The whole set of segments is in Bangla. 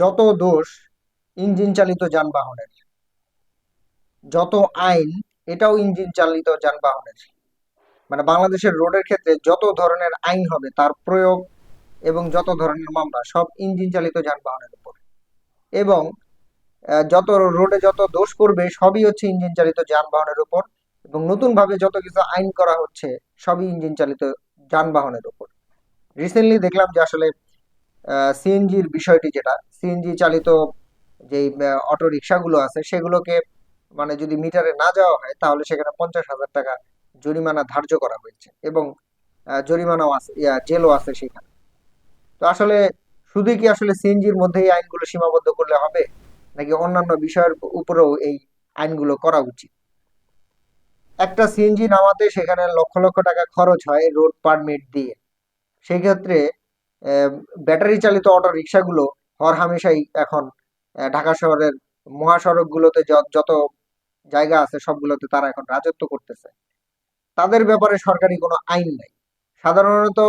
যত দোষ ইঞ্জিন চালিত যানবাহনের, যত আইন, এটাও ইঞ্জিন চালিত যানবাহনের। মানে বাংলাদেশের রোডের ক্ষেত্রে যত ধরনের আইন হবে, তার প্রয়োগ এবং যত ধরনের মামলা, সব ইঞ্জিন চালিত যানবাহনের উপর। এবং যত রোডে যত দোষ করবে, সবই হচ্ছে ইঞ্জিন চালিত যানবাহনের উপর। এবং নতুন ভাবে যত কিছু আইন করা হচ্ছে, সবই ইঞ্জিন চালিত যানবাহনের উপর। রিসেন্টলি দেখলাম যে আসলে সিএনজির বিষয়টি যেটা সিএনজি চালিত যে অটো রিক্সাগুলো আছে সেগুলোকে মানে যদি মিটারে না যাওয়া হয় তাহলে সেখানে পঞ্চাশ হাজার টাকা জরিমানা ধার্য করা হয়েছে এবং জরিমানাও আছে জেলও আছে সেখানে। তো আসলে শুধু কি আসলে সিএনজির মধ্যে এই আইনগুলো সীমাবদ্ধ করলে হবে? নাকি অন্যান্য বিষয়ের উপরেও এই আইনগুলো করা উচিত? একটা সিএনজি নামাতে সেখানে লক্ষ লক্ষ টাকা খরচ হয় রোড পারমিট দিয়ে। সেই ক্ষেত্রে আহ, ব্যাটারি চালিত অটো রিক্সাগুলো হরহামেশাই এখন ঢাকা শহরের মহাসড়কগুলোতে যত জায়গা আছে সবগুলোতে তারা এখন রাজত্ব করতেছে। তাদের ব্যাপারে সরকারি কোনো আইন নাই। সাধারণত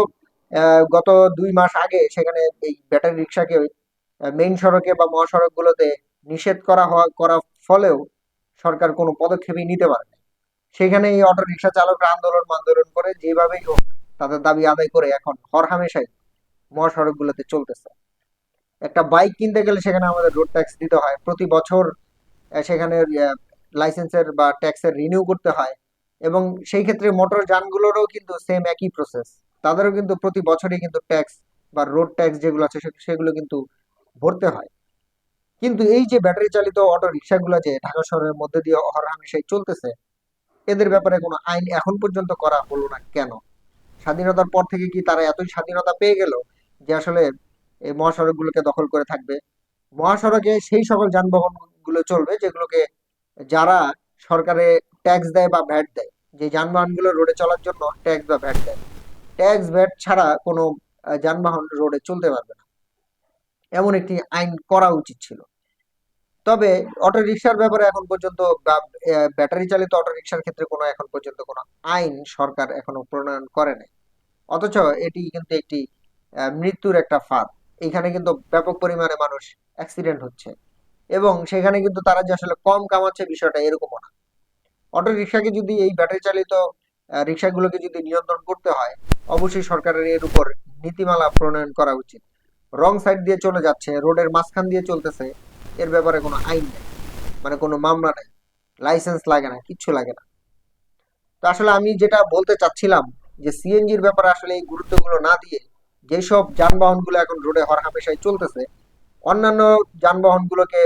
গত দুই মাস আগে সেখানে এই ব্যাটারি রিক্সাকে মেইন সড়কে বা মহাসড়কগুলোতে নিষেধ করা হওয়া, করা ফলেও সরকার কোনো পদক্ষেপই নিতে পারে না সেখানে এই অটো রিক্সা চালকরা আন্দোলন আন্দোলন করে যেভাবেই হোক তাদের দাবি আদায় করে এখন হরহামেশাই মহাসড়কগুলোতে চলতেছে। একটা বাইক কিনতে গেলে সেখানে আমাদের রোড ট্যাক্স দিতে হয়। প্রতি বছর সেখানে লাইসেন্সের বা ট্যাক্সের রিনিউ করতে হয়। এবং সেই ক্ষেত্রে মোটর যানগুলোরও কিন্তু সেম একই প্রসেস তাদেরও কিন্তু প্রতি বছরই কিন্তু ট্যাক্স বা রোড ট্যাক্স যেগুলো আছে সেগুলো কিন্তু ভরতে হয়। কিন্তু এই যে ব্যাটারি চালিত অটো রিক্সাগুলো যে ঢাকা শহরের মধ্যে দিয়ে হরহামেশাই চলতেছে, এদের ব্যাপারে কোনো আইন এখন পর্যন্ত করা হলো না কেন? স্বাধীনতার পর থেকে কি তারা এতই স্বাধীনতা পেয়ে গেল? যে আসলে এই মহাসড়কগুলোকে দখল করে থাকবে। মহাসড়কে সেই সকল যানবাহনগুলো চলবে যেগুলোকে যারা সরকারে ট্যাক্স দেয় বা ভ্যাট দেয়। যে যানবাহনগুলো রোডে চলার জন্য ট্যাক্স বা ভ্যাট দেয়। ট্যাক্স ভ্যাট ছাড়া কোনো যানবাহন রোডে চলতে পারবে না। এমন একটি আইন করা উচিত ছিল। তবে অটো রিক্সার ব্যাপারে এখন পর্যন্ত ব্যাটারি চালিত অটো রিক্সার ক্ষেত্রে কোনো এখন পর্যন্ত কোনো আইন সরকার এখনও প্রণয়ন করে নাই। অথচ এটি কিন্তু একটি মৃত্যুর একটা ফাঁদ। এখানে কিন্তু ব্যাপক পরিমাণে মানুষ অ্যাক্সিডেন্ট হচ্ছে। এবং সেখানে কিন্তু তারা যে আসলে কম কামাচ্ছে বিষয়টা এরকমও না। অটো রিক্সাকে যদি এই ব্যাটারি চালিত রিক্সাগুলোকে যদি নিয়ন্ত্রণ করতে হয়, অবশ্যই সরকারের এর উপর নীতিমালা প্রণয়ন করা উচিত। রং সাইড দিয়ে চলে যাচ্ছে, রোডের মাঝখান দিয়ে চলতেছে, এর ব্যাপারে কোনো আইন নেই। মানে কোনো মামলা নেই। লাইসেন্স লাগে না, কিচ্ছু লাগে না। তো আসলে আমি যেটা বলতে চাচ্ছিলাম যে সিএনজির ব্যাপারে আসলে এই গুরুত্বগুলো না দিয়ে যেসব যানবাহনগুলো এখন রোডে হরহামেশাই চলতেছে, অন্যান্য যানবাহনগুলোকে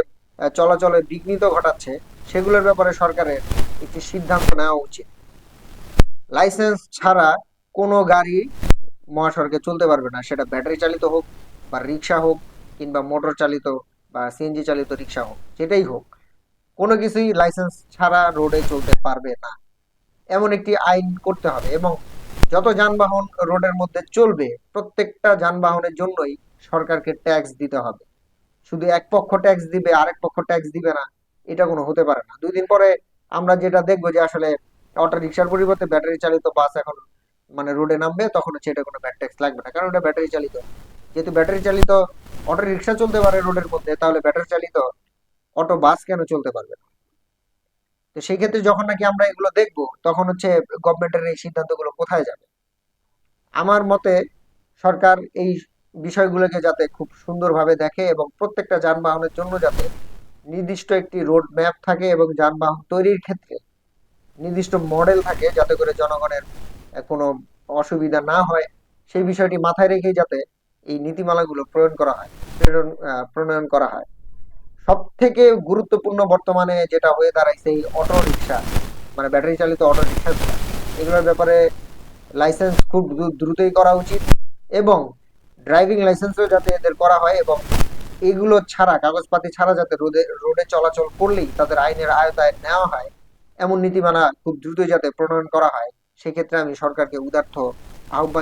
চলাচলে বিঘ্নিত ঘটাচ্ছে, সেগুলোর ব্যাপারে সরকারের একটি সিদ্ধান্ত নেওয়া উচিত। লাইসেন্স ছাড়া কোনো গাড়ি মহাসড়কে চলতে পারবে না। সেটা ব্যাটারি চালিত হোক বা রিক্সা হোক কিংবা মোটর চালিত বা সিএনজি চালিত রিক্সা হোক, যেটাই হোক, কোনো কিছুই লাইসেন্স ছাড়া রোডে চলতে পারবে না। এমন একটি আইন করতে হবে এবং যত যানবাহন রোডের মধ্যে চলবে, প্রত্যেকটা যানবাহনের জন্যই সরকারকে ট্যাক্স দিতে হবে। শুধু এক পক্ষ ট্যাক্স দিবে, আরেক পক্ষ ট্যাক্স দিবে না, এটা কোনো হতে পারে না। দুই দিন পরে আমরা যেটা দেখব যে আসলে অটো রিক্সার পরিবর্তে ব্যাটারি চালিত বাস এখন মানে রোডে নামবে, তখন হচ্ছে এটা কোনো ব্যাট ট্যাক্স লাগবে না। কারণ এটা ব্যাটারি চালিত। যেহেতু ব্যাটারি চালিত অটো রিক্সা চলতে পারে রোডের মধ্যে, তাহলে ব্যাটারি চালিত অটো বাস কেন চলতে পারবে না? তো সেই ক্ষেত্রে যখন নাকি আমরা এগুলো দেখব, তখন হচ্ছে গভর্নমেন্টের এই সিদ্ধান্তগুলো কোথায় যাবে? আমার মতে সরকার এই বিষয়গুলোকে যাতে খুব সুন্দরভাবে দেখে এবং প্রত্যেকটা যানবাহনের জন্য যাতে নির্দিষ্ট একটি রোড ম্যাপ থাকে এবং যানবাহন তৈরির ক্ষেত্রে নির্দিষ্ট মডেল থাকে যাতে করে জনগণের কোনো অসুবিধা না হয়, সেই বিষয়টি মাথায় রেখেই যাতে এই নীতিমালাগুলো প্রয়োগ করা হয়, প্রেরণ প্রণয়ন করা হয়। সব থেকে গুরুত্বপূর্ণ বর্তমানে যেটা হয়ে দাঁড়াইছে এই অটো রিক্সা মানে ব্যাটারি চালিত অটো রিক্সাগুলো এগুলোর ব্যাপারে লাইসেন্স খুব দ্রুতই করা উচিত এবং ড্রাইভিং লাইসেন্সও যাতে এদের করা হয় এবং এগুলো ছাড়া, কাগজপাতি ছাড়া যাতে রোডে রোডে চলাচল করলেই তাদের আইনের আয়তায় নেওয়া হয়, এমন নীতিমালা খুব দ্রুতই যাতে প্রণয়ন করা হয়, সেক্ষেত্রে আমি সরকারকে উদার্থ আহ্বান